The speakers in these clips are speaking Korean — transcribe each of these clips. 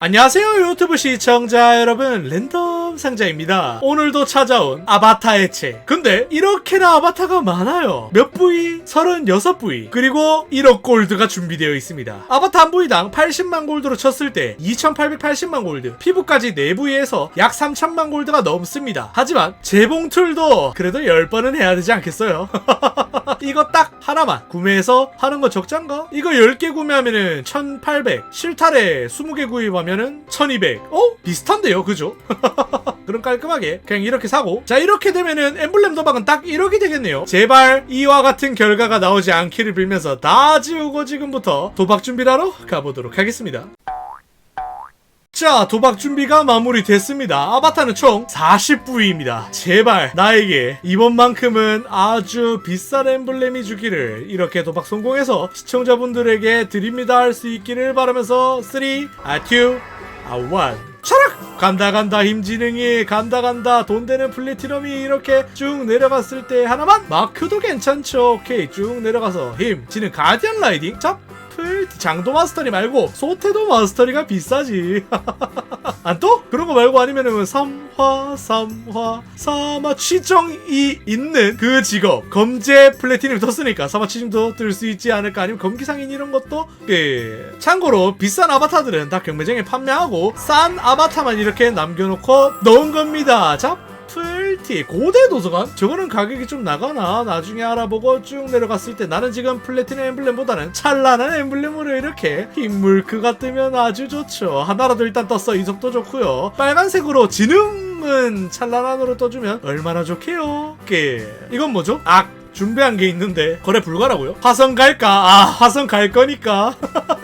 안녕하세요 유튜브 시청자 여러분. 랜덤 상자입니다. 오늘도 찾아온 아바타 해체 근데 이렇게나 아바타가 많아요. 몇 부위? 36부위. 그리고 1억 골드가 준비되어 있습니다. 아바타 한 부위당 80만 골드로 쳤을 때 2880만 골드 피부까지 4부위에서 약 3000만 골드가 넘습니다. 하지만 재봉 툴도 그래도 10번은 해야 되지 않겠어요 이거 딱 하나만. 구매해서 하는 거 적장가? 이거 10개 구매하면은 1800 실타래 20개 구입하면은 1200 어? 비슷한데요? 그죠? 그럼 깔끔하게 그냥 이렇게 사고. 자 이렇게 되면은 엠블렘 도박은 딱 1억이 되겠네요. 제발 이와 같은 결과가 나오지 않기를 빌면서 다 지우고 지금부터 도박 준비를 하러 가보도록 하겠습니다 자, 도박 준비가 마무리됐습니다. 아바타는 총 40부위입니다. 제발 나에게 이번만큼은 아주 비싼 엠블렘이 주기를 이렇게 도박 성공해서 시청자분들에게 드립니다 할 수 있기를 바라면서 3, 아, 2, 아, 1. 차락! 간다 간다 힘지능이 간다 간다 돈 되는 플래티넘이 이렇게 쭉 내려갔을 때 하나만 마크도 괜찮죠 오케이 쭉 내려가서 힘 지능 가디언 라이딩 짭 플 장도 마스터리 말고 소테도 마스터리가 비싸지. 안 또? 그런 거 말고 아니면은 삼화 삼화 사마 취정이 있는 그 직업. 검제 플래티넘 떴으니까 사마 취정도 뜰 수 있지 않을까? 아니면 검기상인 이런 것도? 예. 참고로 비싼 아바타들은 다 경매장에 판매하고 싼 아바타만 이렇게 남겨놓고 넣은 겁니다. 자 풀티 고대 도서관? 저거는 가격이 좀 나가나? 나중에 알아보고 쭉 내려갔을 때 나는 지금 플래티넘 엠블렘보다는 찬란한 엠블렘으로 이렇게 흰물크가 뜨면 아주 좋죠. 하나라도 일단 떴어. 이속도 좋고요. 빨간색으로 지능은 찬란한으로 떠주면 얼마나 좋게요? 게 이건 뭐죠? 악! 준비한 게 있는데. 거래 불가라고요? 화성 갈까? 아 화성 갈 거니까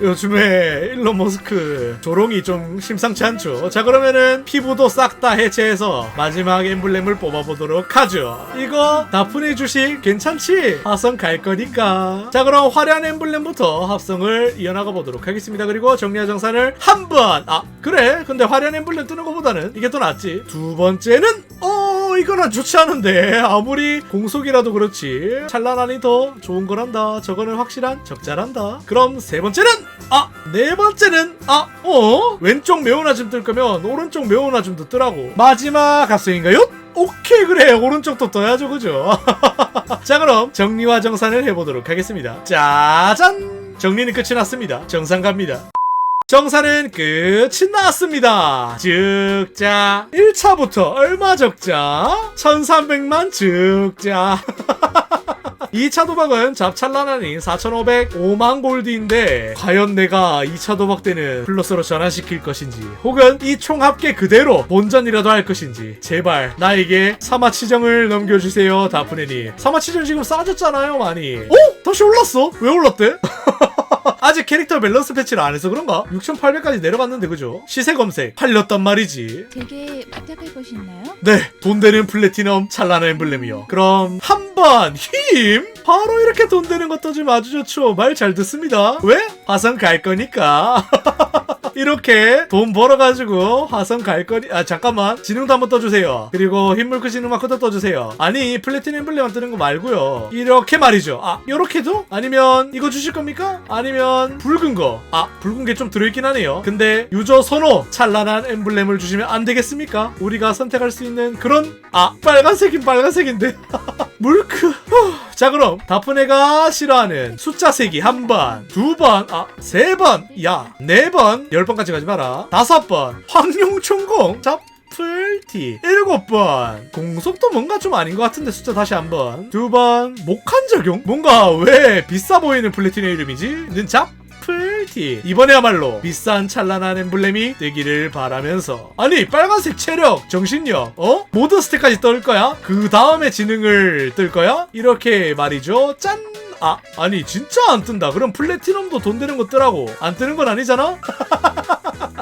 요즘에 일론 머스크 조롱이 좀 심상치 않죠. 자 그러면은 피부도 싹 다 해체해서 마지막 엠블렘을 뽑아보도록 하죠. 이거 다프네 주식 괜찮지? 화성 갈 거니까. 자 그럼 화려한 엠블렘부터 합성을 이어나가 보도록 하겠습니다. 그리고 정리와 정산을 한 번. 아 그래. 근데 화려한 엠블렘 뜨는 것보다는 이게 더 낫지. 두 번째는 어 이거는 좋지 않은데 아무리 공속이라도 그렇지 찬란하니 더 좋은 거란다. 저거는 확실한 적자란다. 그럼 세 번째는 아, 네 번째는 아, 어? 왼쪽 매운아줌 뜰 거면 오른쪽 매운아줌도 뜨라고. 마지막 합성인가요? 오케이 그래 오른쪽도 떠야죠 그죠? 자 그럼 정리와 정산을 해보도록 하겠습니다. 짜잔! 정리는 끝이 났습니다. 정산 갑니다. 정산은 끝이 났습니다. 즉자 1차부터 얼마 적자? 1300만 즉자 2차 도박은 잡찬란하니 4,505만 골드인데 과연 내가 2차 도박 때는 플러스로 전환시킬 것인지 혹은 이 총 합계 그대로 본전이라도 할 것인지 제발 나에게 사마치정을 넘겨주세요 다프네님 사마치정 지금 싸졌잖아요 많이 어? 다시 올랐어? 왜 올랐대? 아직 캐릭터 밸런스 패치를 안 해서 그런가? 6,800까지 내려갔는데 그죠? 시세 검색 팔렸단 말이지 되게 부탁할 것이 있나요? 네, 돈 되는 플래티넘 찬란한 엠블렘이요. 그럼 한 번 힘? 바로 이렇게 돈 되는 것도 좀 아주 좋죠. 말 잘 듣습니다. 왜? 화성 갈 거니까. 이렇게 돈 벌어가지고 화성 갈 거니 아 잠깐만 지능도 한번 떠주세요 그리고 흰물크 지능 마크도 떠주세요 아니 플래티넘 엠블렘만 뜨는 거 말고요 이렇게 말이죠 아 요렇게도? 아니면 이거 주실 겁니까? 아니면 붉은 거아 붉은 게 좀 들어있긴 하네요 근데 유저 선호 찬란한 엠블렘을 주시면 안 되겠습니까? 우리가 선택할 수 있는 그런 아 빨간색인 빨간색인데 물크 후. 자 그럼 다프네가 싫어하는 숫자 세기 한 번, 두 번, 아 세 번, 야 네 번, 열 번까지 가지 마라. 다섯 번 황룡총공 자 풀티 일곱 번. 공속도 뭔가 좀 아닌 것 같은데 숫자 다시 한번. 두 번 목한 적용? 뭔가 왜 비싸 보이는 플래티넘 이름이지? 는잡 풀티. 이번에야말로 비싼 찬란한 엠블렘이 되기를 바라면서. 아니 빨간색 체력 정신력 어? 모든 스택까지 뜰 거야? 그 다음에 지능을 뜰 거야? 이렇게 말이죠. 짠! 아, 아니 진짜 안 뜬다. 그럼 플래티넘도 돈 되는 거 뜨라고. 안 뜨는 건 아니잖아?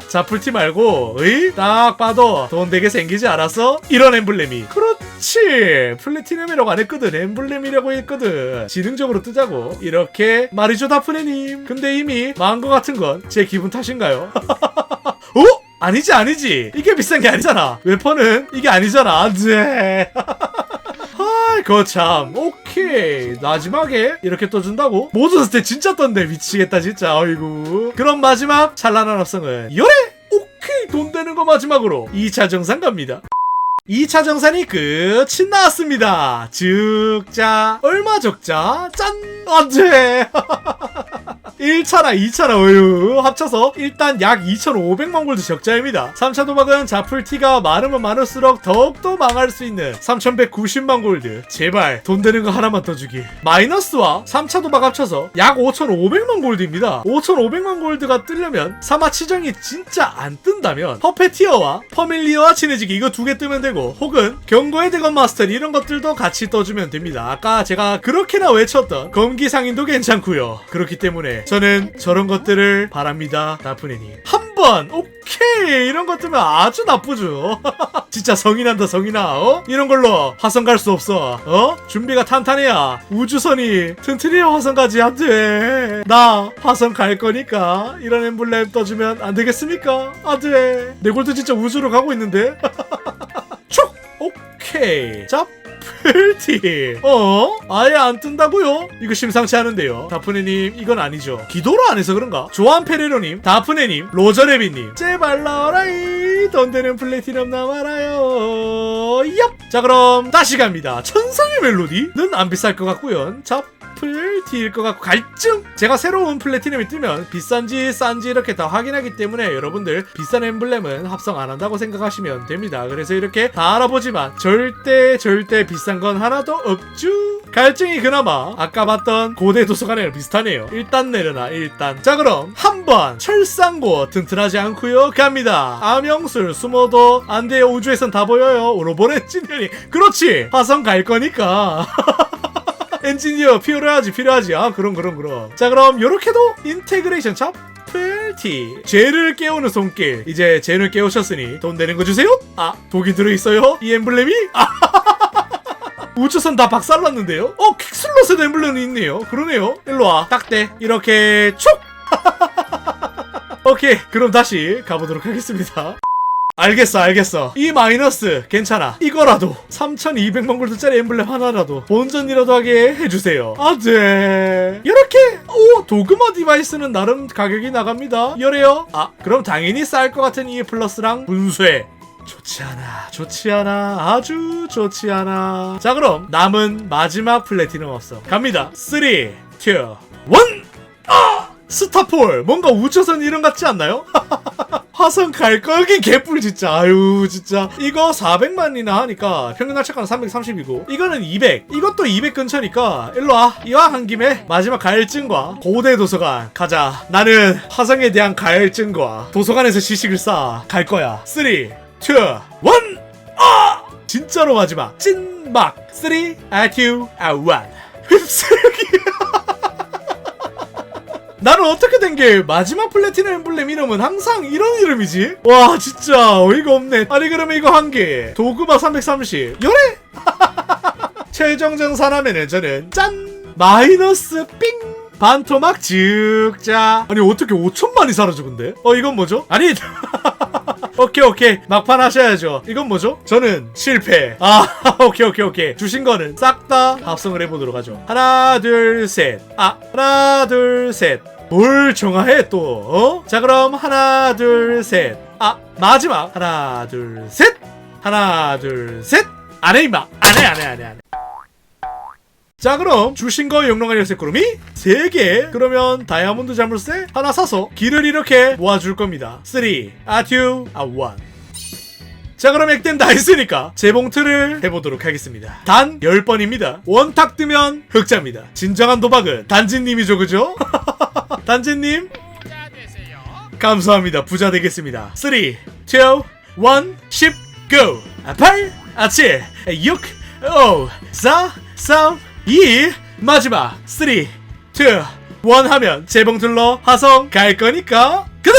자, 풀티 말고, 으이? 딱 봐도 돈 되게 생기지 않았어? 이런 엠블렘이. 그렇지. 플래티넘이라고 안 했거든. 엠블렘이라고 했거든. 지능적으로 뜨자고. 이렇게 말이죠, 다프네님. 근데 이미 망한 거 같은 건 제 기분 탓인가요? 어? 아니지, 아니지. 이게 비싼 게 아니잖아. 웨퍼는 이게 아니잖아. 안 돼. 아, 아 거참 오케이 마지막에 이렇게 떠준다고? 모든 스탯 진짜 떴네 미치겠다 진짜 아이고 그럼 마지막 찬란한 합성은 요래 오케이 돈 되는 거 마지막으로 2차 정산 갑니다 2차 정산이 끝이 나왔습니다. 즉자 얼마 적자? 짠! 안 돼! 1차나 2차나 어유 합쳐서 일단 약 2,500만 골드 적자입니다. 3차 도박은 자풀티가 많으면 많을수록 더욱더 망할 수 있는 3,190만 골드. 제발 돈 되는 거 하나만 더 주기. 마이너스와 3차 도박 합쳐서 약 5,500만 골드입니다. 5,500만 골드가 뜨려면 사마 치정이 진짜 안 뜬다면 퍼페티어와 퍼밀리어와 친해지기 이거 두 개 뜨면 되고 혹은 경고의 대건 마스터 이런 것들도 같이 떠주면 됩니다. 아까 제가 그렇게나 외쳤던 검기 상인도 괜찮고요. 그렇기 때문에 저는 저런 것들을 바랍니다. 나쁜애님. 한번 오케이 이런 것 뜨면 아주 나쁘죠. 진짜 성이 나. 어? 이런 걸로 화성 갈 수 없어. 어? 준비가 탄탄해야 우주선이 튼튼해야 화성 가지 안 돼. 나 화성 갈 거니까 이런 엠블렘 떠주면 안 되겠습니까? 안 돼. 내 골드 진짜 우주로 가고 있는데. 촉! 오케이. 자, 풀티. 어? 아예 안 뜬다고요? 이거 심상치 않은데요. 다프네님, 이건 아니죠. 기도를 안 해서 그런가? 조한 페레로님, 다프네님, 로저레비님. 제발 나와라이. 돈 되는 플래티넘 나와라요. 얍! 자, 그럼 다시 갑니다. 천상의 멜로디는 안 비쌀 것 같고요. 자, 풀티일 것 같고 갈증! 제가 새로운 플래티넘이 뜨면 비싼지 싼지 이렇게 다 확인하기 때문에 여러분들 비싼 엠블렘은 합성 안 한다고 생각하시면 됩니다. 그래서 이렇게 다 알아보지만 절대 절대 비싼 건 하나도 없죠 갈증이 그나마 아까 봤던 고대 도서관이랑 비슷하네요. 일단 내려놔 일단. 자 그럼 한번 철상고 튼튼하지 않고요. 갑니다. 암영술 숨어도 안 돼요. 우주에선 다 보여요. 오로보레 찐년이 그렇지! 화성 갈 거니까 엔지니어 필요하지 필요하지. 아 그럼 그럼 그럼. 자 그럼 요렇게도 인테그레이션 찹 풀티. 죄를 깨우는 손길. 이제 죄를 깨우셨으니 돈 되는 거 주세요. 아 독이 들어있어요? 이 엠블렘이? 아 우주선 다 박살났는데요? 어 퀵슬롯에도 엠블렘이 있네요. 그러네요. 일로와. 딱대. 이렇게 촉 오케이. 그럼 다시 가보도록 하겠습니다 알겠어 알겠어. 이 마이너스 괜찮아. 이거라도 3200만 골드짜리 엠블렘 하나라도 본전이라도 하게 해주세요. 아네. 이렇게? 오 도그마 디바이스는 나름 가격이 나갑니다. 열해요? 아 그럼 당연히 쌀 것 같은 이 플러스랑 분쇄 좋지 않아. 좋지 않아. 아주 좋지 않아. 자 그럼 남은 마지막 플래티넘 없어 갑니다. 3 2 1 아! 스타폴! 뭔가 우주선 이름 같지 않나요? 화성 갈 거기 개뿔 진짜. 아유 진짜. 이거 400만이나 하니까 평균 날짜가는 330이고 이거는 200 이것도 200 근처니까 일로와. 이왕 한 김에 마지막 갈증과 고대 도서관 가자. 나는 화성에 대한 갈증과 도서관에서 지식을 쌓아 갈 거야. 3 2 1 아! 진짜로 마지막. 찐막. 3 2 1 휩쓸기 나는 어떻게 된 게 마지막 플래티넘 엠블렘 이름은 항상 이런 이름이지? 와 진짜 어이가 없네. 아니 그러면 이거 한 개. 도그마 330 열애? 최종 정산하면은 저는 짠! 마이너스 삥! 반토막 즉자. 아니 어떻게 5천만이 사라져 근데? 어 이건 뭐죠? 아니 오케이 오케이. 막판 하셔야죠. 이건 뭐죠? 저는 실패. 아 오케이 오케이 오케이. 주신 거는 싹 다 합성을 해보도록 하죠. 하나 둘 셋 아 하나 둘셋뭘 정하해 또? 어? 자 그럼 하나 둘 셋 아 마지막. 하나 둘 셋. 하나 둘 셋. 안해 임마. 안해 안해 안해 안해 자 그럼 주신 거 영롱한 열쇠 구름이 3개. 그러면 다이아몬드 자물쇠 하나 사서 길을 이렇게 모아줄 겁니다. 3 아, 2, 아, 1자 그럼 액땜 다 했으니까 재봉틀을 해보도록 하겠습니다. 단 10번입니다. 원탁 뜨면 흑자입니다. 진정한 도박은 단지님이죠 그죠? 단지님? 감사합니다. 부자 되겠습니다. 3 2 1 10 GO 아, 8 아, 7 6 5 4 3 2 마지막 3 2 1 하면 재봉틀러 화성 갈 거니까 짠!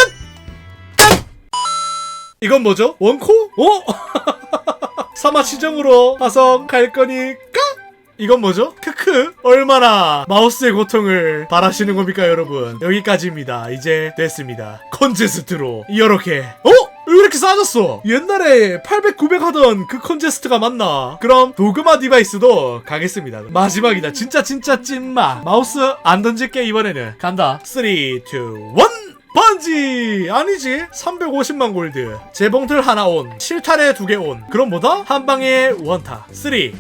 이건 뭐죠? 원코? 오! 사마 시정으로 화성 갈 거니까 이건 뭐죠? 크크 얼마나 마우스의 고통을 바라시는 겁니까 여러분 여기까지입니다 이제 됐습니다 컨제스트로 이렇게 어? 왜 이렇게 싸졌어? 옛날에 800, 900 하던 그 컨제스트가 맞나? 그럼 도그마 디바이스도 가겠습니다. 마지막이다. 진짜 진짜 찐마. 마우스 안 던질게 이번에는. 간다. 3, 2, 1. 번지! 아니지. 350만 골드. 재봉틀 하나 온. 실탄에 두개 온. 그럼 뭐다? 한 방에 원타. 3, 2, 1.